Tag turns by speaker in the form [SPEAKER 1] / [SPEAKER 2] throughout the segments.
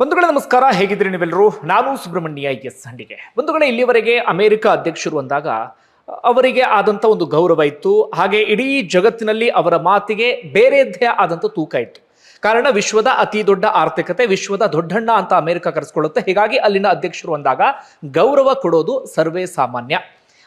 [SPEAKER 1] ಬಂಧುಗಳೇ ನಮಸ್ಕಾರ, ಹೇಗಿದ್ದೀರಿ ನೀವೆಲ್ಲರೂ? ನಾನು ಸುಬ್ರಹ್ಮಣ್ಯ, ಎಸ್ ಹಂಡಿಗೆ. ಬಂಧುಗಳೇ, ಇಲ್ಲಿವರೆಗೆ ಅಮೆರಿಕ ಅಧ್ಯಕ್ಷರು ಅಂದಾಗ ಅವರಿಗೆ ಆದಂಥ ಒಂದು ಗೌರವ ಇತ್ತು. ಹಾಗೆ ಇಡೀ ಜಗತ್ತಿನಲ್ಲಿ ಅವರ ಮಾತಿಗೆ ಬೇರೆದ್ದೇ ಆದಂಥ ತೂಕ ಇತ್ತು. ಕಾರಣ, ವಿಶ್ವದ ಅತಿ ದೊಡ್ಡ ಆರ್ಥಿಕತೆ, ವಿಶ್ವದ ದೊಡ್ಡಣ್ಣ ಅಂತ ಅಮೆರಿಕ ಕರೆಸ್ಕೊಳ್ಳುತ್ತೆ. ಹೀಗಾಗಿ ಅಲ್ಲಿನ ಅಧ್ಯಕ್ಷರು ಅಂದಾಗ ಗೌರವ ಕೊಡೋದು ಸರ್ವೇ ಸಾಮಾನ್ಯ.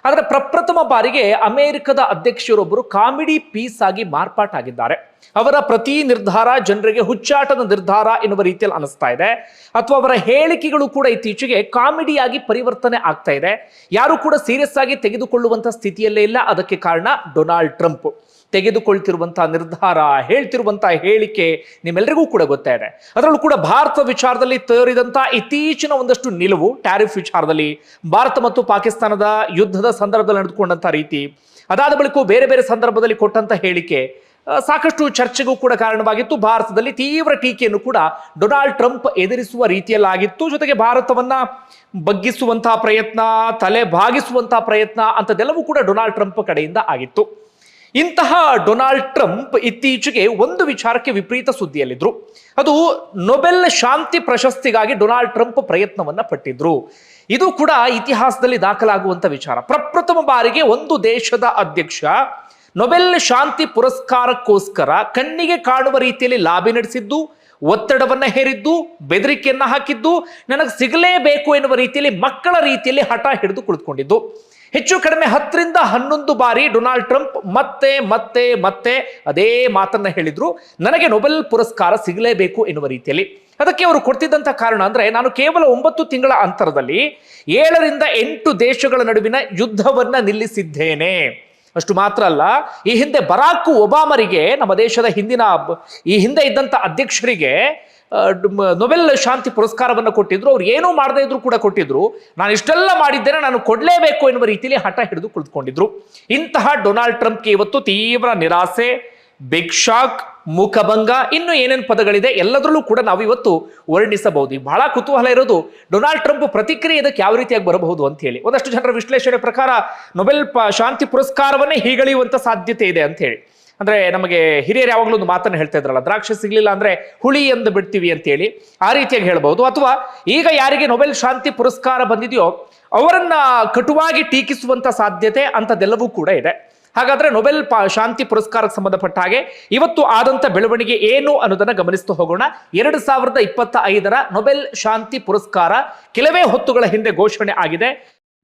[SPEAKER 1] ಆದರೆ ಪ್ರಪ್ರಥಮ ಬಾರಿಗೆ ಅಮೆರಿಕದ ಅಧ್ಯಕ್ಷರೊಬ್ಬರು ಕಾಮಿಡಿ ಪೀಸ್ ಆಗಿ ಮಾರ್ಪಾಟಾಗಿದ್ದಾರೆ. ಅವರ ಪ್ರತಿ ನಿರ್ಧಾರ ಜನರಿಗೆ ಹುಚ್ಚಾಟದ ನಿರ್ಧಾರ ಎನ್ನುವ ರೀತಿಯಲ್ಲಿ ಅನಿಸ್ತಾ ಇದೆ. ಅಥವಾ ಅವರ ಹೇಳಿಕೆಗಳು ಕೂಡ ಇತ್ತೀಚೆಗೆ ಕಾಮಿಡಿಯಾಗಿ ಪರಿವರ್ತನೆ ಆಗ್ತಾ ಇದೆ. ಯಾರು ಕೂಡ ಸೀರಿಯಸ್ ಆಗಿ ತೆಗೆದುಕೊಳ್ಳುವಂತ ಸ್ಥಿತಿಯಲ್ಲೇ ಇಲ್ಲ. ಅದಕ್ಕೆ ಕಾರಣ ಡೊನಾಲ್ಡ್ ಟ್ರಂಪ್. ತೆಗೆದುಕೊಳ್ತಿರುವಂತಹ ನಿರ್ಧಾರ ಹೇಳ್ತಿರುವಂತಹ ಹೇಳಿಕೆ ನಿಮ್ಮೆಲ್ಲರಿಗೂ ಕೂಡ ಗೊತ್ತಾ ಇದೆ. ಅದರಲ್ಲೂ ಕೂಡ ಭಾರತ ವಿಚಾರದಲ್ಲಿ ತೋರಿದಂತಹ ಇತ್ತೀಚಿನ ಒಂದಷ್ಟು ನಿಲುವು, ಟ್ಯಾರಿಫ್ ವಿಚಾರದಲ್ಲಿ ಭಾರತ ಮತ್ತು ಪಾಕಿಸ್ತಾನದ ಯುದ್ಧದ ಸಂದರ್ಭದಲ್ಲಿ ನಡೆದುಕೊಂಡಂತಹ ರೀತಿ, ಅದಾದ ಬಳಿಕ ಬೇರೆ ಬೇರೆ ಸಂದರ್ಭದಲ್ಲಿ ಕೊಟ್ಟಂತ ಹೇಳಿಕೆ ಸಾಕಷ್ಟು ಚರ್ಚೆಗೂ ಕೂಡ ಕಾರಣವಾಗಿತ್ತು. ಭಾರತದಲ್ಲಿ ತೀವ್ರ ಟೀಕೆಯನ್ನು ಕೂಡ ಡೊನಾಲ್ಡ್ ಟ್ರಂಪ್ ಎದುರಿಸುವ ರೀತಿಯಲ್ಲಾಗಿತ್ತು. ಜೊತೆಗೆ ಭಾರತವನ್ನ ಬಗ್ಗಿಸುವಂತಹ ಪ್ರಯತ್ನ, ತಲೆ ಬಾಗಿಸುವಂತಹ ಪ್ರಯತ್ನ ಅಂಥದ್ದೆಲ್ಲವೂ ಕೂಡ ಡೊನಾಲ್ಡ್ ಟ್ರಂಪ್ ಕಡೆಯಿಂದ ಆಗಿತ್ತು. ಇಂತಹ ಡೊನಾಲ್ಡ್ ಟ್ರಂಪ್ ಇತ್ತೀಚೆಗೆ ಒಂದು ವಿಚಾರಕ್ಕೆ ವಿಪರೀತ ಸುದ್ದಿಯಲ್ಲಿದ್ದರು ಅದು ನೊಬೆಲ್ ಶಾಂತಿ ಪ್ರಶಸ್ತಿಗಾಗಿ ಡೊನಾಲ್ಡ್ ಟ್ರಂಪ್ ಪ್ರಯತ್ನವನ್ನ ಪಟ್ಟಿದ್ರು. ಇದು ಕೂಡ ಇತಿಹಾಸದಲ್ಲಿ ದಾಖಲಾಗುವಂತ ವಿಚಾರ. ಪ್ರಪ್ರಥಮ ಬಾರಿಗೆ ಒಂದು ದೇಶದ ಅಧ್ಯಕ್ಷ ನೊಬೆಲ್ ಶಾಂತಿ ಪುರಸ್ಕಾರಕ್ಕೋಸ್ಕರ ಕಣ್ಣಿಗೆ ಕಾಣುವ ರೀತಿಯಲ್ಲಿ ಲಾಬಿ ನಡೆಸಿದ್ದು, ಒತ್ತಡವನ್ನು ಹೇರಿದ್ದು, ಬೆದರಿಕೆಯನ್ನು ಹಾಕಿದ್ದು, ನನಗೆ ಸಿಗಲೇಬೇಕು ಎನ್ನುವ ರೀತಿಯಲ್ಲಿ ಮಕ್ಕಳ ರೀತಿಯಲ್ಲಿ ಹಠ ಹಿಡಿದು ಕುಳಿತುಕೊಂಡಿದ್ದು. ಹೆಚ್ಚು ಕಡಿಮೆ ಹತ್ತರಿಂದ ಹನ್ನೊಂದು ಬಾರಿ ಡೊನಾಲ್ಡ್ ಟ್ರಂಪ್ ಮತ್ತೆ ಮತ್ತೆ ಮತ್ತೆ ಅದೇ ಮಾತನ್ನ ಹೇಳಿದ್ರು, ನನಗೆ ನೊಬೆಲ್ ಪುರಸ್ಕಾರ ಸಿಗಲೇಬೇಕು ಎನ್ನುವ ರೀತಿಯಲ್ಲಿ. ಅದಕ್ಕೆ ಅವರು ಕೊಡ್ತಿದ್ದಂಥ ಕಾರಣ ಅಂದರೆ, ನಾನು ಕೇವಲ ಒಂಬತ್ತು ತಿಂಗಳ ಅಂತರದಲ್ಲಿ ಏಳರಿಂದ ಎಂಟು ದೇಶಗಳ ನಡುವಿನ ಯುದ್ಧವನ್ನು ನಿಲ್ಲಿಸಿದ್ದೇನೆ. ಅಷ್ಟು ಮಾತ್ರ ಅಲ್ಲ, ಈ ಹಿಂದೆ ಬರಾಕ್ ಒಬಾಮರಿಗೆ, ನಮ್ಮ ದೇಶದ ಹಿಂದಿನ ಈ ಹಿಂದೆ ಇದ್ದಂಥ ಅಧ್ಯಕ್ಷರಿಗೆ ನೊಬೆಲ್ ಶಾಂತಿ ಪುರಸ್ಕಾರವನ್ನು ಕೊಟ್ಟಿದ್ರು, ಅವ್ರು ಏನೂ ಮಾಡದೇ ಇದ್ರು ಕೂಡ ಕೊಟ್ಟಿದ್ರು. ನಾನು ಇಷ್ಟೆಲ್ಲ ಮಾಡಿದ್ದೇನೆ, ನಾನು ಕೊಡಲೇಬೇಕು ಎನ್ನುವ ರೀತಿಯಲ್ಲಿ ಹಠ ಹಿಡಿದು ಕುಳಿತುಕೊಂಡಿದ್ರು. ಇಂತಹ ಡೊನಾಲ್ಡ್ ಟ್ರಂಪ್ಗೆ ಇವತ್ತು ತೀವ್ರ ನಿರಾಸೆ ಶಾಕ್ ಮುಖಭಂಗ ಇನ್ನು ಏನೇನು ಪದಗಳಿದೆ ಎಲ್ಲದರಲ್ಲೂ ಕೂಡ ನಾವು ಇವತ್ತು ವರ್ಣಿಸಬಹುದು. ಬಹಳ ಕುತೂಹಲ ಇರೋದು ಡೊನಾಲ್ಡ್ ಟ್ರಂಪ್ ಪ್ರತಿಕ್ರಿಯೆ ಇದಕ್ಕೆ ಯಾವ ರೀತಿಯಾಗಿ ಬರಬಹುದು ಅಂತ ಹೇಳಿ. ಒಂದಷ್ಟು ಜನರ ವಿಶ್ಲೇಷಣೆ ಪ್ರಕಾರ ನೊಬೆಲ್ ಶಾಂತಿ ಪುರಸ್ಕಾರವನ್ನೇ ಹೀಗಳೆಯುವಂಥ ಸಾಧ್ಯತೆ ಇದೆ ಅಂತ ಹೇಳಿ. ಅಂದ್ರೆ ನಮಗೆ ಹಿರಿಯರು ಯಾವಾಗಲೂ ಒಂದು ಮಾತನ್ನು ಹೇಳ್ತಾ ಇದ್ರಲ್ಲ, ದ್ರಾಕ್ಷಿ ಸಿಗ್ಲಿಲ್ಲ ಅಂದ್ರೆ ಹುಳಿ ಎಂದು ಬಿಡ್ತೀವಿ ಅಂತೇಳಿ ಆ ರೀತಿಯಾಗಿ ಹೇಳಬಹುದು. ಅಥವಾ ಈಗ ಯಾರಿಗೆ ನೊಬೆಲ್ ಶಾಂತಿ ಪುರಸ್ಕಾರ ಬಂದಿದೆಯೋ, ಅವರನ್ನ ಕಟುವಾಗಿ ಟೀಕಿಸುವಂತ ಸಾಧ್ಯತೆ ಅಂತದೆಲ್ಲವೂ ಕೂಡ ಇದೆ. ಹಾಗಾದ್ರೆ ನೊಬೆಲ್ ಶಾಂತಿ ಪುರಸ್ಕಾರಕ್ಕೆ ಸಂಬಂಧಪಟ್ಟ ಹಾಗೆ ಇವತ್ತು ಆದಂತ ಬೆಳವಣಿಗೆ ಏನು ಅನ್ನೋದನ್ನ ಗಮನಿಸ್ತಾ ಹೋಗೋಣ. ಎರಡು ಸಾವಿರದ ಇಪ್ಪತ್ತ ಐದರ ನೊಬೆಲ್ ಶಾಂತಿ ಪುರಸ್ಕಾರ ಕೆಲವೇ ಹೊತ್ತುಗಳ ಹಿಂದೆ ಘೋಷಣೆ ಆಗಿದೆ.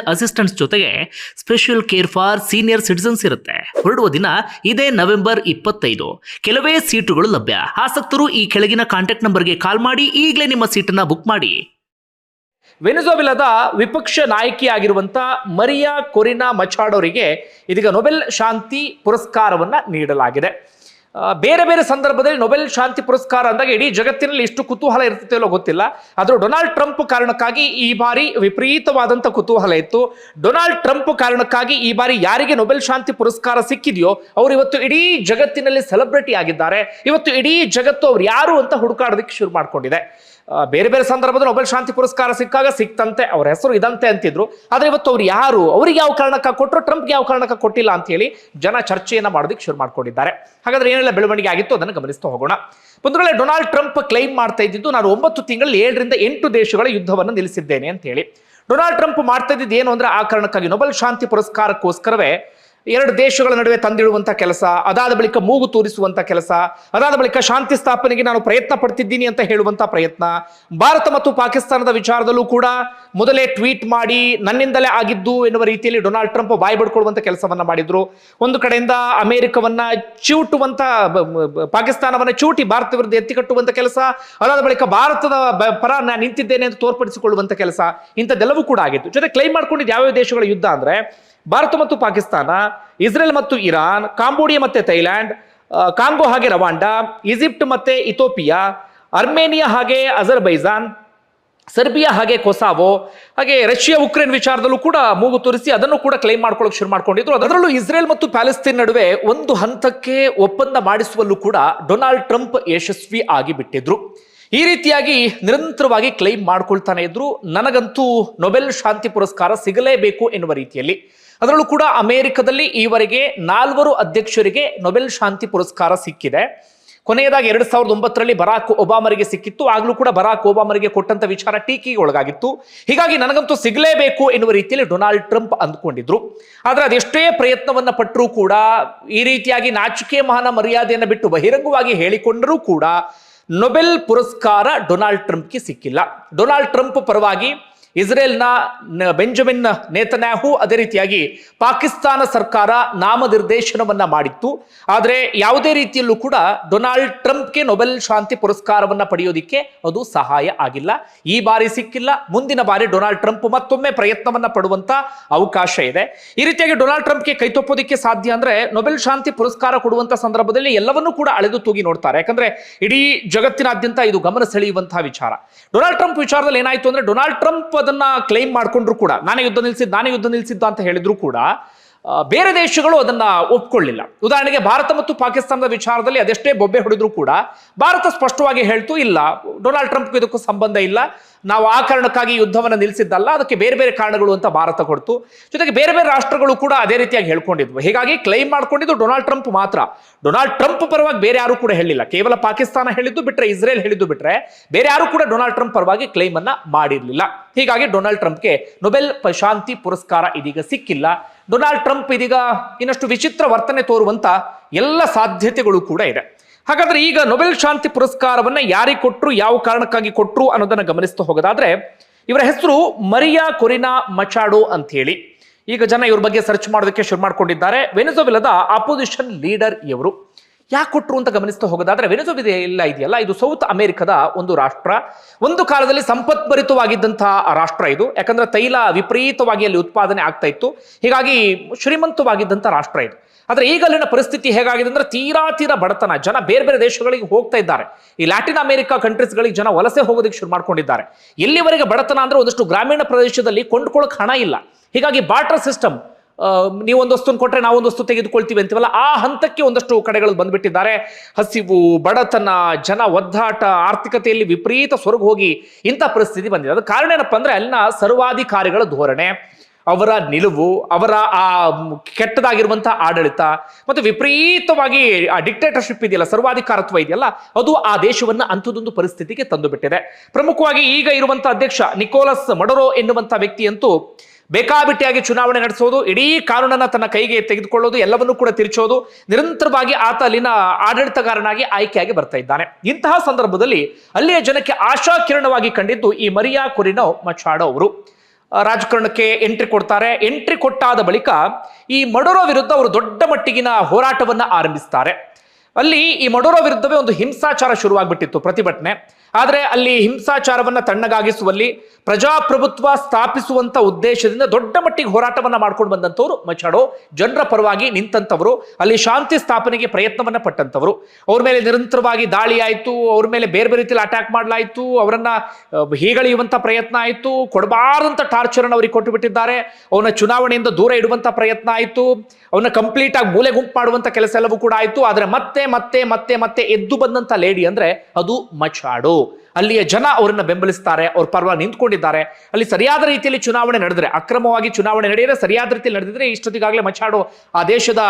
[SPEAKER 2] assistants ಜೊತೆಗೆ special care for senior citizens ಇರುತ್ತೆ. ಹೊರಡುವ ದಿನ ಇದೇ ನವೆಂಬರ್ ಇಪ್ಪತ್ತೈದು. ಕೆಲವೇ ಸೀಟುಗಳು ಲಭ್ಯ. ಆಸಕ್ತರು ಈ ಕೆಳಗಿನ ಕಾಂಟ್ಯಾಕ್ಟ್ ನಂಬರ್ಗೆ ಕಾಲ್ ಮಾಡಿ ಈಗಲೇ ನಿಮ್ಮ ಸೀಟನ್ನ ಬುಕ್ ಮಾಡಿ.
[SPEAKER 1] ವೆನಿಜುವೆಲಾದ ವಿಪಕ್ಷ ನಾಯಕಿಯಾಗಿರುವಂತ ಮರಿಯಾ ಕೊರಿನಾ ಮಚಾಡೋರಿಗೆ ಇದೀಗ ನೊಬೆಲ್ ಶಾಂತಿ ಪುರಸ್ಕಾರವನ್ನ ನೀಡಲಾಗಿದೆ. ಬೇರೆ ಬೇರೆ ಸಂದರ್ಭದಲ್ಲಿ ನೊಬೆಲ್ ಶಾಂತಿ ಪುರಸ್ಕಾರ ಅಂದಾಗ ಇಡೀ ಜಗತ್ತಿನಲ್ಲಿ ಎಷ್ಟು ಕುತೂಹಲ ಇರ್ತೈತೋ ಗೊತ್ತಿಲ್ಲ. ಆದರೂ ಡೊನಾಲ್ಡ್ ಟ್ರಂಪ್ ಕಾರಣಕ್ಕಾಗಿ ಈ ಬಾರಿ ವಿಪರೀತವಾದಂಥ ಕುತೂಹಲ ಇತ್ತು. ಡೊನಾಲ್ಡ್ ಟ್ರಂಪ್ ಕಾರಣಕ್ಕಾಗಿ ಈ ಬಾರಿ ಯಾರಿಗೆ ನೊಬೆಲ್ ಶಾಂತಿ ಪುರಸ್ಕಾರ ಸಿಕ್ಕಿದೆಯೋ ಅವರು ಇವತ್ತು ಇಡೀ ಜಗತ್ತಿನಲ್ಲಿ ಸೆಲೆಬ್ರಿಟಿ ಆಗಿದ್ದಾರೆ. ಇವತ್ತು ಇಡೀ ಜಗತ್ತು ಅವ್ರು ಯಾರು ಅಂತ ಹುಡುಕಾಡೋದಕ್ಕೆ ಶುರು ಮಾಡ್ಕೊಂಡಿದೆ. ಬೇರೆ ಬೇರೆ ಸಂದರ್ಭದಲ್ಲಿ ನೊಬೆಲ್ ಶಾಂತಿ ಪುರಸ್ಕಾರ ಸಿಕ್ಕಾಗ ಸಿಕ್ತಂತೆ. ಅವ್ರ ಹೆಸರು ಇದಂತೆ ಅಂತಿದ್ರು. ಆದ್ರೆ ಇವತ್ತು ಅವ್ರು ಯಾರು? ಅವ್ರಿಗೆ ಯಾವ ಕಾರಣಕ್ಕ ಕೊಟ್ಟರು ಟ್ರಂಪ್ಗೆ ಯಾವ ಕಾರಣಕ್ಕ ಕೊಟ್ಟಿಲ್ಲ ಅಂತ ಹೇಳಿ ಜನ ಚರ್ಚೆಯನ್ನ ಮಾಡೋದಕ್ಕೆ ಶುರು ಮಾಡ್ಕೊಂಡಿದ್ದಾರೆ. ಹಾಗಾದ್ರೆ ಏನೆಲ್ಲ ಬೆಳವಣಿಗೆ ಆಗಿತ್ತು? ಅದನ್ನು ಗಮನಿಸ್ತಾ ಹೋಗೋಣ. ಬಂಧುಗಳೇ ಡೊನಾಲ್ಡ್ ಟ್ರಂಪ್ ಕ್ಲೈಮ್ ಮಾಡ್ತಾ ಇದ್ದಿದ್ದು ನಾನು ಒಂಬತ್ತು ತಿಂಗಳಲ್ಲಿ ಏಳರಿಂದ ಎಂಟು ದೇಶಗಳ ಯುದ್ಧವನ್ನು ನಿಲ್ಲಿಸಿದ್ದೇನೆ ಅಂತ ಹೇಳಿ. ಡೊನಾಲ್ಡ್ ಟ್ರಂಪ್ ಮಾಡ್ತಾ ಇದ್ದಿದ್ದು ಏನು ಅಂದ್ರೆ ಆ ಕಾರಣಕ್ಕಾಗಿ ನೊಬೆಲ್ ಶಾಂತಿ ಪುರಸ್ಕಾರಕ್ಕೋಸ್ಕರವೇ ಎರಡು ದೇಶಗಳ ನಡುವೆ ತಂದಿಡುವಂತ ಕೆಲಸ, ಅದಾದ ಬಳಿಕ ಮೂಗು ತೂರಿಸುವಂತ ಕೆಲಸ, ಅದಾದ ಬಳಿಕ ಶಾಂತಿ ಸ್ಥಾಪನೆಗೆ ನಾನು ಪ್ರಯತ್ನ ಪಡ್ತಿದ್ದೀನಿ ಅಂತ ಹೇಳುವಂತ ಪ್ರಯತ್ನ. ಭಾರತ ಮತ್ತು ಪಾಕಿಸ್ತಾನದ ವಿಚಾರದಲ್ಲೂ ಕೂಡ ಮೊದಲೇ ಟ್ವೀಟ್ ಮಾಡಿ ನನ್ನಿಂದಲೇ ಆಗಿದ್ದು ಎನ್ನುವ ರೀತಿಯಲ್ಲಿ ಡೊನಾಲ್ಡ್ ಟ್ರಂಪ್ ಬಾಯಿ ಬಡ್ಕೊಳ್ಳುವಂತ ಕೆಲಸವನ್ನ ಮಾಡಿದ್ರು. ಒಂದು ಕಡೆಯಿಂದ ಅಮೆರಿಕವನ್ನ ಚೂಟುವಂಥ ಪಾಕಿಸ್ತಾನವನ್ನ ಚೂಟಿ ಭಾರತ ವಿರುದ್ಧ ಎತ್ತಿ ಕಟ್ಟುವಂತ ಕೆಲಸ, ಅದಾದ ಬಳಿಕ ಭಾರತದ ಪರ ನಾನು ನಿಂತಿದ್ದೇನೆ ಅಂತ ತೋರ್ಪಡಿಸಿಕೊಳ್ಳುವಂಥ ಕೆಲಸ, ಇಂಥದ್ದೆಲ್ಲವೂ ಕೂಡ ಆಗಿತ್ತು. ಜೊತೆ ಕ್ಲೈಮ್ ಮಾಡ್ಕೊಂಡಿದ್ದು ಯಾವ್ಯಾವ ದೇಶಗಳ ಯುದ್ಧ ಅಂದ್ರೆ ಭಾರತ ಮತ್ತು ಪಾಕಿಸ್ತಾನ, ಇಸ್ರೇಲ್ ಮತ್ತು ಇರಾನ್, ಕಾಂಬೋಡಿಯಾ ಮತ್ತೆ ಥೈಲ್ಯಾಂಡ್ ಕಾಂಗೋ ಹಾಗೆ ರವಾಂಡ, ಈಜಿಪ್ಟ್ ಮತ್ತೆ ಇಥೋಪಿಯಾ, ಅರ್ಮೇನಿಯಾ ಹಾಗೆ ಅಜರ್ಬೈಜಾನ್, ಸರ್ಬಿಯಾ ಹಾಗೆ ಕೊಸಾವೋ, ಹಾಗೆ ರಷ್ಯಾ ಉಕ್ರೇನ್ ವಿಚಾರದಲ್ಲೂ ಕೂಡ ಮೂಗು ತೋರಿಸಿ ಅದನ್ನು ಕೂಡ ಕ್ಲೈಮ್ ಮಾಡ್ಕೊಳ್ಳೋಕೆ ಶುರು ಮಾಡ್ಕೊಂಡಿದ್ರು. ಅದರಲ್ಲೂ ಇಸ್ರೇಲ್ ಮತ್ತು ಪ್ಯಾಲೆಸ್ತೀನ್ ನಡುವೆ ಒಂದು ಹಂತಕ್ಕೆ ಒಪ್ಪಂದ ಮಾಡಿಸುವಲ್ಲೂ ಕೂಡ ಡೊನಾಲ್ಡ್ ಟ್ರಂಪ್ ಯಶಸ್ವಿ ಆಗಿ ಬಿಟ್ಟಿದ್ರು ಈ ರೀತಿಯಾಗಿ ನಿರಂತರವಾಗಿ ಕ್ಲೈಮ್ ಮಾಡ್ಕೊಳ್ತಾನೆ ಇದ್ರು. ನನಗಂತೂ ನೊಬೆಲ್ ಶಾಂತಿ ಪುರಸ್ಕಾರ ಸಿಗಲೇಬೇಕು ಎನ್ನುವ ರೀತಿಯಲ್ಲಿ. ಅದರಲ್ಲೂ ಕೂಡ ಅಮೆರಿಕದಲ್ಲಿ ಈವರೆಗೆ ನಾಲ್ವರು ಅಧ್ಯಕ್ಷರಿಗೆ ನೊಬೆಲ್ ಶಾಂತಿ ಪುರಸ್ಕಾರ ಸಿಕ್ಕಿದೆ. ಕೊನೆಯದಾಗಿ ಎರಡು ಸಾವಿರದ ಒಂಬತ್ತರಲ್ಲಿ ಬರಾಕ್ ಒಬಾಮರಿಗೆ ಸಿಕ್ಕಿತ್ತು. ಆಗಲೂ ಕೂಡ ಬರಾಕ್ ಒಬಾಮರಿಗೆ ಕೊಟ್ಟಂತ ವಿಚಾರ ಟೀಕೆಗೆ ಒಳಗಾಗಿತ್ತು. ಹೀಗಾಗಿ ನನಗಂತೂ ಸಿಗಲೇಬೇಕು ಎನ್ನುವ ರೀತಿಯಲ್ಲಿ ಡೊನಾಲ್ಡ್ ಟ್ರಂಪ್ ಅಂದ್ಕೊಂಡಿದ್ರು. ಆದ್ರೆ ಅದೆಷ್ಟೇ ಪ್ರಯತ್ನವನ್ನ ಪಟ್ಟರೂ ಕೂಡ ಈ ರೀತಿಯಾಗಿ ನಾಚಿಕೆ ಮಹಾನ ಮರ್ಯಾದೆಯನ್ನು ಬಿಟ್ಟು ಬಹಿರಂಗವಾಗಿ ಹೇಳಿಕೊಂಡರೂ ಕೂಡ ನೊಬೆಲ್ ಪುರಸ್ಕಾರ ಡೊನಾಲ್ಡ್ ಟ್ರಂಪ್ಗೆ ಸಿಕ್ಕಿಲ್ಲ. ಡೊನಾಲ್ಡ್ ಟ್ರಂಪ್ ಪರವಾಗಿ ಇಸ್ರೇಲ್ನ ಬೆಂಜಮಿನ್ ನೇತನ್ಯಾಹು ಅದೇ ರೀತಿಯಾಗಿ ಪಾಕಿಸ್ತಾನ ಸರ್ಕಾರ ನಾಮನಿರ್ದೇಶನವನ್ನ ಮಾಡಿತ್ತು. ಆದರೆ ಯಾವುದೇ ರೀತಿಯಲ್ಲೂ ಕೂಡ ಡೊನಾಲ್ಡ್ ಟ್ರಂಪ್ಗೆ ನೊಬೆಲ್ ಶಾಂತಿ ಪುರಸ್ಕಾರವನ್ನ ಪಡೆಯೋದಿಕ್ಕೆ ಅದು ಸಹಾಯ ಆಗಿಲ್ಲ. ಈ ಬಾರಿ ಸಿಕ್ಕಿಲ್ಲ. ಮುಂದಿನ ಬಾರಿ ಡೊನಾಲ್ಡ್ ಟ್ರಂಪ್ ಮತ್ತೊಮ್ಮೆ ಪ್ರಯತ್ನವನ್ನ ಪಡುವಂತ ಅವಕಾಶ ಇದೆ. ಈ ರೀತಿಯಾಗಿ ಡೊನಾಲ್ಡ್ ಟ್ರಂಪ್ಗೆ ಕೈತೊಪ್ಪೋದಿಕ್ಕೆ ಸಾಧ್ಯ ಅಂದ್ರೆ ನೊಬೆಲ್ ಶಾಂತಿ ಪುರಸ್ಕಾರ ಕೊಡುವಂತ ಸಂದರ್ಭದಲ್ಲಿ ಎಲ್ಲವನ್ನೂ ಕೂಡ ಅಳೆದು ತೂಗಿ ನೋಡ್ತಾರೆ. ಯಾಕಂದ್ರೆ ಇಡೀ ಜಗತ್ತಿನಾದ್ಯಂತ ಇದು ಗಮನ ಸೆಳೆಯುವಂತಹ ವಿಚಾರ. ಡೊನಾಲ್ಡ್ ಟ್ರಂಪ್ ವಿಚಾರದಲ್ಲಿ ಏನಾಯ್ತು ಅಂದ್ರೆ ಡೊನಾಲ್ಡ್ ಟ್ರಂಪ್ ಅದನ್ನ ಕ್ಲೈಮ್ ಮಾಡ್ಕೊಂಡ್ರು ಕೂಡ, ನಾನೇ ಯುದ್ಧ ನಿಲ್ಸಿದ್ದು ನಾನೇ ಯುದ್ಧ ನಿಲ್ಸಿದ್ದ ಅಂತ ಹೇಳಿದ್ರು ಕೂಡ ಬೇರೆ ದೇಶಗಳು ಅದನ್ನ ಒಪ್ಕೊಳ್ಳಿಲ್ಲ. ಉದಾಹರಣೆಗೆ ಭಾರತ ಮತ್ತು ಪಾಕಿಸ್ತಾನದ ವಿಚಾರದಲ್ಲಿ ಅದೆಷ್ಟೇ ಬೊಬ್ಬೆ ಹೊಡೆದ್ರು ಕೂಡ, ಭಾರತ ಸ್ಪಷ್ಟವಾಗಿ ಹೇಳ್ತು, ಇಲ್ಲ ಡೊನಾಲ್ಡ್ ಟ್ರಂಪ್ ಇದಕ್ಕೂ ಸಂಬಂಧ ಇಲ್ಲ ನಾವು ಆ ಕಾರಣಕ್ಕಾಗಿ ಯುದ್ಧವನ್ನು ನಿಲ್ಲಿಸಿದ್ದಲ್ಲ, ಅದಕ್ಕೆ ಬೇರೆ ಬೇರೆ ಕಾರಣಗಳು ಅಂತ ಭಾರತ ಕೊಡ್ತು. ಜೊತೆಗೆ ಬೇರೆ ಬೇರೆ ರಾಷ್ಟ್ರಗಳು ಕೂಡ ಅದೇ ರೀತಿಯಾಗಿ ಹೇಳ್ಕೊಂಡಿದ್ವು. ಹೀಗಾಗಿ ಕ್ಲೈಮ್ ಮಾಡ್ಕೊಂಡಿದ್ದು ಡೊನಾಲ್ಡ್ ಟ್ರಂಪ್ ಮಾತ್ರ. ಡೊನಾಲ್ಡ್ ಟ್ರಂಪ್ ಪರವಾಗಿ ಬೇರೆ ಯಾರು ಕೂಡ ಹೇಳಿಲ್ಲ. ಕೇವಲ ಪಾಕಿಸ್ತಾನ ಹೇಳಿದ್ದು ಬಿಟ್ಟರೆ ಇಸ್ರೇಲ್ ಹೇಳಿದ್ದು ಬಿಟ್ಟರೆ ಬೇರೆ ಯಾರು ಕೂಡ ಡೊನಾಲ್ಡ್ ಟ್ರಂಪ್ ಪರವಾಗಿ ಕ್ಲೈಮ್ ಅನ್ನ ಮಾಡಿರಲಿಲ್ಲ. ಹೀಗಾಗಿ ಡೊನಾಲ್ಡ್ ಟ್ರಂಪ್ಗೆ ನೊಬೆಲ್ ಶಾಂತಿ ಪುರಸ್ಕಾರ ಇದೀಗ ಸಿಕ್ಕಿಲ್ಲ. ಡೊನಾಲ್ಡ್ ಟ್ರಂಪ್ ಇದೀಗ ಇನ್ನಷ್ಟು ವಿಚಿತ್ರ ವರ್ತನೆ ತೋರುವಂತ ಎಲ್ಲ ಸಾಧ್ಯತೆಗಳು ಕೂಡ ಇದೆ. ಹಾಗಾದ್ರೆ ಈಗ ನೊಬೆಲ್ ಶಾಂತಿ ಪುರಸ್ಕಾರವನ್ನ ಯಾರಿಗೆ ಕೊಟ್ಟರು ಯಾವ ಕಾರಣಕ್ಕಾಗಿ ಕೊಟ್ಟರು ಅನ್ನೋದನ್ನ ಗಮನಿಸ್ತಾ ಹೋಗೋದಾದ್ರೆ, ಇವರ ಹೆಸರು ಮರಿಯಾ ಕೊರಿನಾ ಮಚಾಡೋ ಅಂತ ಹೇಳಿ ಈಗ ಜನ ಇವ್ರ ಬಗ್ಗೆ ಸರ್ಚ್ ಮಾಡೋದಕ್ಕೆ ಶುರು ಮಾಡ್ಕೊಂಡಿದ್ದಾರೆ. ವೆನಿಸೋವಿಲದ ಆಪೋಸಿಷನ್ ಲೀಡರ್ ಇವರು. ಯಾಕೆ ಕೊಟ್ಟರು ಅಂತ ಗಮನಿಸ್ತಾ ಹೋಗೋದಾದ್ರೆ ವೆನೆಜುವೆಲ ಇಲ್ಲ ಇದೆಯಲ್ಲ, ಇದು ಸೌತ್ ಅಮೆರಿಕದ ಒಂದು ರಾಷ್ಟ್ರ. ಒಂದು ಕಾಲದಲ್ಲಿ ಸಂಪತ್ಭರಿತವಾಗಿದ್ದಂತಹ ರಾಷ್ಟ್ರ ಇದು. ಯಾಕಂದ್ರೆ ತೈಲ ವಿಪರೀತವಾಗಿ ಅಲ್ಲಿ ಉತ್ಪಾದನೆ ಆಗ್ತಾ ಇತ್ತು. ಹೀಗಾಗಿ ಶ್ರೀಮಂತವಾಗಿದ್ದಂಥ ರಾಷ್ಟ್ರ ಇದು. ಆದರೆ ಈಗ ಅಲ್ಲಿನ ಪರಿಸ್ಥಿತಿ ಹೇಗಾಗಿದೆ ಅಂದ್ರೆ ತೀರಾ ತೀರಾ ಬಡತನ. ಜನ ಬೇರೆ ಬೇರೆ ದೇಶಗಳಿಗೆ ಹೋಗ್ತಾ ಇದ್ದಾರೆ. ಈ ಲ್ಯಾಟಿನ್ ಅಮೆರಿಕಾ ಕಂಟ್ರೀಸ್ಗಳಿಗೆ ಜನ ವಲಸೆ ಹೋಗೋದಕ್ಕೆ ಶುರು ಮಾಡ್ಕೊಂಡಿದ್ದಾರೆ. ಎಲ್ಲಿವರೆಗೆ ಬಡತನ ಅಂದ್ರೆ ಒಂದಷ್ಟು ಗ್ರಾಮೀಣ ಪ್ರದೇಶದಲ್ಲಿ ಕೊಂಡ್ಕೊಳ್ಳೋಕೆ ಹಣ ಇಲ್ಲ. ಹೀಗಾಗಿ ಬಾಟರ್ ಸಿಸ್ಟಮ್ ನೀವು ಒಂದು ವಸ್ತುನ ಕೊಟ್ರೆ ನಾವೊಂದು ವಸ್ತು ತೆಗೆದುಕೊಳ್ತೀವಿ ಅಂತೀವಲ್ಲ, ಆ ಹಂತಕ್ಕೆ ಒಂದಷ್ಟು ಕಡೆಗಳು ಬಂದ್ಬಿಟ್ಟಿದ್ದಾರೆ. ಹಸಿವು, ಬಡತನ, ಜನ ಒದ್ದಾಟ, ಆರ್ಥಿಕತೆಯಲ್ಲಿ ವಿಪರೀತ ಸೊರಗು ಹೋಗಿ ಇಂಥ ಪರಿಸ್ಥಿತಿ ಬಂದಿದೆ. ಅದು ಕಾರಣ ಏನಪ್ಪ ಅಂದ್ರೆ ಅಲ್ಲಿನ ಸರ್ವಾಧಿಕಾರಿಗಳ ಧೋರಣೆ, ಅವರ ನಿಲುವು, ಅವರ ಆ ಕೆಟ್ಟದಾಗಿರುವಂತಹ ಆಡಳಿತ ಮತ್ತು ವಿಪರೀತವಾಗಿ ಆ ಡಿಕ್ಟೇಟರ್ಶಿಪ್ ಇದೆಯಲ್ಲ, ಸರ್ವಾಧಿಕಾರತ್ವ ಇದೆಯಲ್ಲ, ಅದು ಆ ದೇಶವನ್ನು ಅಂಥದ್ದೊಂದು ಪರಿಸ್ಥಿತಿಗೆ ತಂದುಬಿಟ್ಟಿದೆ. ಪ್ರಮುಖವಾಗಿ ಈಗ ಇರುವಂತಹ ಅಧ್ಯಕ್ಷ ನಿಕೋಲಸ್ ಮಡರೋ ಎನ್ನುವಂಥ ವ್ಯಕ್ತಿಯಂತೂ ಬೇಕಾಬಿಟ್ಟಿಯಾಗಿ ಚುನಾವಣೆ ನಡೆಸೋದು, ಇಡೀ ಕಾನೂನನ್ನ ತನ್ನ ಕೈಗೆ ತೆಗೆದುಕೊಳ್ಳೋದು, ಎಲ್ಲವನ್ನೂ ಕೂಡ ತಿರುಚೋದು, ನಿರಂತರವಾಗಿ ಆತ ಅಲ್ಲಿನ ಆಡಳಿತಗಾರನಾಗಿ ಆಯ್ಕೆಯಾಗಿ ಬರ್ತಾ ಇದ್ದಾನೆ. ಇಂತಹ ಸಂದರ್ಭದಲ್ಲಿ ಅಲ್ಲಿಯ ಜನಕ್ಕೆ ಆಶಾ ಕಿರಣವಾಗಿ ಕಂಡಿದ್ದು ಈ ಮರಿಯಾ ಕುರಿನೋ ಮಚಾಡೋ ಅವರು. ರಾಜಕಾರಣಕ್ಕೆ ಎಂಟ್ರಿ ಕೊಡ್ತಾರೆ. ಎಂಟ್ರಿ ಕೊಟ್ಟಾದ ಬಳಿಕ ಈ ಮಡೋರೋ ವಿರುದ್ಧ ಅವರು ದೊಡ್ಡ ಮಟ್ಟಿಗಿನ ಹೋರಾಟವನ್ನ ಆರಂಭಿಸ್ತಾರೆ. ಅಲ್ಲಿ ಈ ಮಡೋರೋ ವಿರುದ್ಧವೇ ಒಂದು ಹಿಂಸಾಚಾರ ಶುರುವಾಗ್ಬಿಟ್ಟಿತ್ತು ಪ್ರತಿಭಟನೆ. ಆದರೆ ಅಲ್ಲಿ ಹಿಂಸಾಚಾರವನ್ನ ತಣ್ಣಗಾಗಿಸುವಲ್ಲಿ ಪ್ರಜಾಪ್ರಭುತ್ವ ಸ್ಥಾಪಿಸುವಂತ ಉದ್ದೇಶದಿಂದ ದೊಡ್ಡ ಮಟ್ಟಿಗೆ ಹೋರಾಟವನ್ನ ಮಾಡ್ಕೊಂಡು ಬಂದಂಥವ್ರು ಮಚಾಡೋ ಜನರ ಪರವಾಗಿ ನಿಂತಂತವರು ಅಲ್ಲಿ ಶಾಂತಿ ಸ್ಥಾಪನೆಗೆ ಪ್ರಯತ್ನವನ್ನ ಪಟ್ಟಂತವರು ಅವ್ರ ಮೇಲೆ ನಿರಂತರವಾಗಿ ದಾಳಿ ಆಯಿತು, ಅವ್ರ ಮೇಲೆ ಬೇರೆ ಬೇರೆ ರೀತಿಯಲ್ಲಿ ಅಟ್ಯಾಕ್ ಮಾಡಲಾಯಿತು, ಅವರನ್ನ ಹೀಗಳೆಯುವಂಥ ಪ್ರಯತ್ನ ಆಯಿತು, ಕೊಡಬಾರದಂತ ಟಾರ್ಚರ್ ಅವ್ರಿಗೆ ಕೊಟ್ಟು ಬಿಟ್ಟಿದ್ದಾರೆ ಅವನ ಚುನಾವಣೆಯಿಂದ ದೂರ ಇಡುವಂತ ಪ್ರಯತ್ನ ಆಯಿತು ಅವನ ಕಂಪ್ಲೀಟ್ ಆಗಿ ಮೂಲೆ ಗುಂಪು ಮಾಡುವಂತ ಕೆಲಸ ಎಲ್ಲವೂ ಕೂಡ ಆಯಿತು, ಆದರೆ ಮತ್ತೆ ಮತ್ತೆ ಮತ್ತೆ ಮತ್ತೆ ಎದ್ದು ಬಂದಂತ ಲೇಡಿ ಅಂದ್ರೆ ಅದು ಮಚಾಡೋ ಅಲ್ಲಿಯ ಜನ ಅವರನ್ನ ಬೆಂಬಲಿಸ್ತಾರೆ, ಅವ್ರ ಪರವಾಗಿ ನಿಂತ್ಕೊಂಡಿದ್ದಾರೆ. ಅಲ್ಲಿ ಸರಿಯಾದ ರೀತಿಯಲ್ಲಿ ಚುನಾವಣೆ ನಡೆದ್ರೆ, ಅಕ್ರಮವಾಗಿ ಚುನಾವಣೆ ನಡೆಯದೆ ಸರಿಯಾದ ರೀತಿಯಲ್ಲಿ ನಡೆದಿದ್ರೆ ಇಷ್ಟೊತ್ತಿಗಾಗಲೇ ಮಚಾಡೋ ಆ ದೇಶದ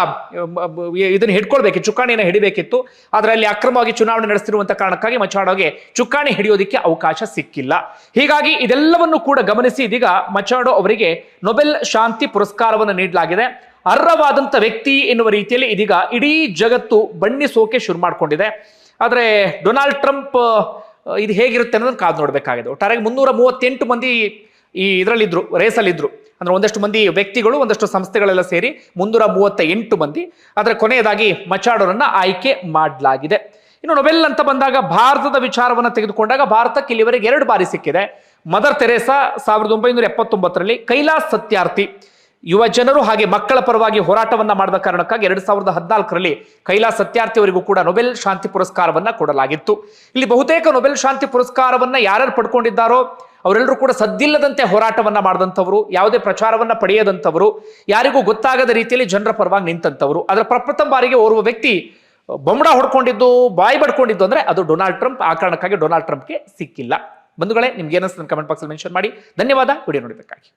[SPEAKER 1] ಇದನ್ನು ಹಿಡ್ಕೊಳ್ಬೇಕಿತ್ತು ಚುಕ್ಕಾಣಿಯನ್ನು ಹಿಡಿಬೇಕಿತ್ತು. ಆದರೆ ಅಲ್ಲಿ ಅಕ್ರಮವಾಗಿ ಚುನಾವಣೆ ನಡೆಸ್ತಿರುವಂತ ಕಾರಣಕ್ಕಾಗಿ ಮಚಾಡೋಗೆ ಚುಕ್ಕಾಣಿ ಹಿಡಿಯೋದಿಕ್ಕೆ ಅವಕಾಶ ಸಿಕ್ಕಿಲ್ಲ. ಹೀಗಾಗಿ ಇದೆಲ್ಲವನ್ನು ಕೂಡ ಗಮನಿಸಿ ಇದೀಗ ಮಚಾಡೋ ಅವರಿಗೆ ನೊಬೆಲ್ ಶಾಂತಿ ಪುರಸ್ಕಾರವನ್ನು ನೀಡಲಾಗಿದೆ. ಅರ್ಹವಾದಂಥ ವ್ಯಕ್ತಿ ಎನ್ನುವ ರೀತಿಯಲ್ಲಿ ಇದೀಗ ಇಡೀ ಜಗತ್ತು ಬಣ್ಣಿಸೋಕೆ ಶುರು ಮಾಡ್ಕೊಂಡಿದೆ. ಆದರೆ ಡೊನಾಲ್ಡ್ ಟ್ರಂಪ್ ಇದು ಹೇಗಿರುತ್ತೆ ಅನ್ನೋದನ್ನು ಕಾದು ನೋಡಬೇಕಾಗಿದೆ. ಒಟ್ಟಾರೆ ಮುನ್ನೂರ ಮೂವತ್ತೆಂಟು ಮಂದಿ ಈ ಇದರಲ್ಲಿದ್ದರು ರೇಸಲ್ಲಿದ್ದರು ಅಂದ್ರೆ ಒಂದಷ್ಟು ಮಂದಿ ವ್ಯಕ್ತಿಗಳು, ಒಂದಷ್ಟು ಸಂಸ್ಥೆಗಳೆಲ್ಲ ಸೇರಿ ಮುನ್ನೂರ ಮೂವತ್ತ ಎಂಟು ಮಂದಿ. ಆದರೆ ಕೊನೆಯದಾಗಿ ಮಚಾಡೋರನ್ನು ಆಯ್ಕೆ ಮಾಡಲಾಗಿದೆ. ಇನ್ನು ನೊಬೆಲ್ ಅಂತ ಬಂದಾಗ ಭಾರತದ ವಿಚಾರವನ್ನು ತೆಗೆದುಕೊಂಡಾಗ ಭಾರತಕ್ಕೆ ಇಲ್ಲಿವರೆಗೆ ಎರಡು ಬಾರಿ ಸಿಕ್ಕಿದೆ. ಮದರ್ ತೆರೇಸಾ ಸಾವಿರದ ಒಂಬೈನೂರ ಎಪ್ಪತ್ತೊಂಬತ್ತರಲ್ಲಿ ಕೈಲಾಸ್ ಸತ್ಯಾರ್ಥಿ. ಯುವ ಜನರು ಹಾಗೆ ಮಕ್ಕಳ ಪರವಾಗಿ ಹೋರಾಟವನ್ನ ಮಾಡಿದ ಕಾರಣಕ್ಕಾಗಿ ಎರಡ್ ಸಾವಿರದ ಹದಿನಾಲ್ಕರಲ್ಲಿ ಕೈಲಾಸ್ ಸತ್ಯಾರ್ಥಿ ಅವರಿಗೂ ಕೂಡ ನೊಬೆಲ್ ಶಾಂತಿ ಪುರಸ್ಕಾರವನ್ನ ಕೊಡಲಾಗಿತ್ತು. ಇಲ್ಲಿ ಬಹುತೇಕ ನೊಬೆಲ್ ಶಾಂತಿ ಪುರಸ್ಕಾರವನ್ನ ಯಾರ್ಯಾರು ಪಡ್ಕೊಂಡಿದ್ದಾರೋ ಅವರೆಲ್ಲರೂ ಕೂಡ ಸದ್ದಿಲ್ಲದಂತೆ ಹೋರಾಟವನ್ನ ಮಾಡಿದಂಥವ್ರು ಯಾವುದೇ ಪ್ರಚಾರವನ್ನ ಪಡೆಯದಂಥವರು, ಯಾರಿಗೂ ಗೊತ್ತಾಗದ ರೀತಿಯಲ್ಲಿ ಜನರ ಪರವಾಗಿ ನಿಂತವರು ಅದರ ಪ್ರಪ್ರಥಮ ಬಾರಿಗೆ ಓರ್ವ ವ್ಯಕ್ತಿ ಬೊಂಬಡ ಹೊಡ್ಕೊಂಡಿದ್ದು, ಬಾಯಿ ಬಡ್ಕೊಂಡಿದ್ದು ಅಂದ್ರೆ ಅದು ಡೊನಾಲ್ಡ್ ಟ್ರಂಪ್. ಆ ಕಾರಣಕ್ಕಾಗಿ ಡೊನಾಲ್ಡ್ ಟ್ರಂಪ್ಗೆ ಸಿಕ್ಕಿಲ್ಲ. ಬಂಧುಗಳೇ, ನಿಮ್ಗೆ ಏನಿಸ್ತು ಕಮೆಂಟ್ ಬಾಕ್ಸಲ್ಲಿ ಮೆನ್ಷನ್ ಮಾಡಿ. ಧನ್ಯವಾದ. ವಿಡಿಯೋ ನೋಡಿದ್ದಕ್ಕಾಗಿ.